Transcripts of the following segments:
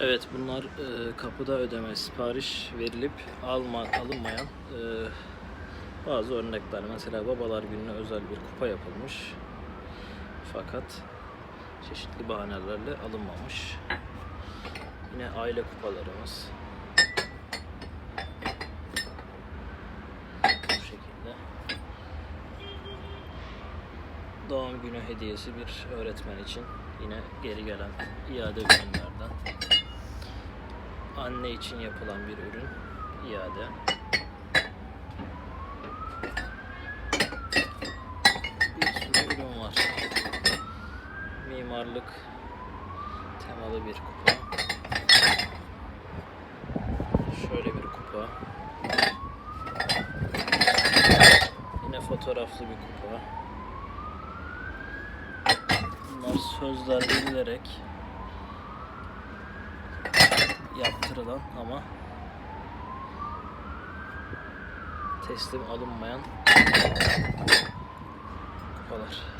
Evet bunlar e, kapıda ödeme sipariş verilip alma, alınmayan e, bazı örnekler. Mesela babalar gününe özel bir kupa yapılmış. Fakat çeşitli bahanelerle alınmamış. Yine aile kupalarımız. Bu şekilde. Doğum günü hediyesi bir öğretmen için yine geri gelen iade ürünlerden. Anne için yapılan bir ürün iade. Bir sürü ürün var. Mimarlık temalı bir kupa. Şöyle bir kupa. Yine fotoğraflı bir kupa. Bunlar sözler verilerek yaptırılan ama teslim alınmayan kupalar.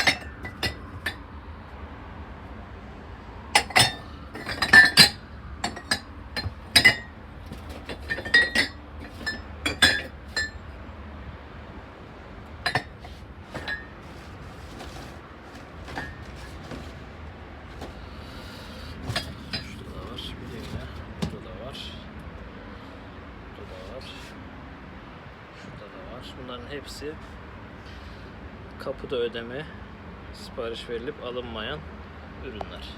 Var. Bunların hepsi kapıda ödeme sipariş verilip alınmayan ürünler.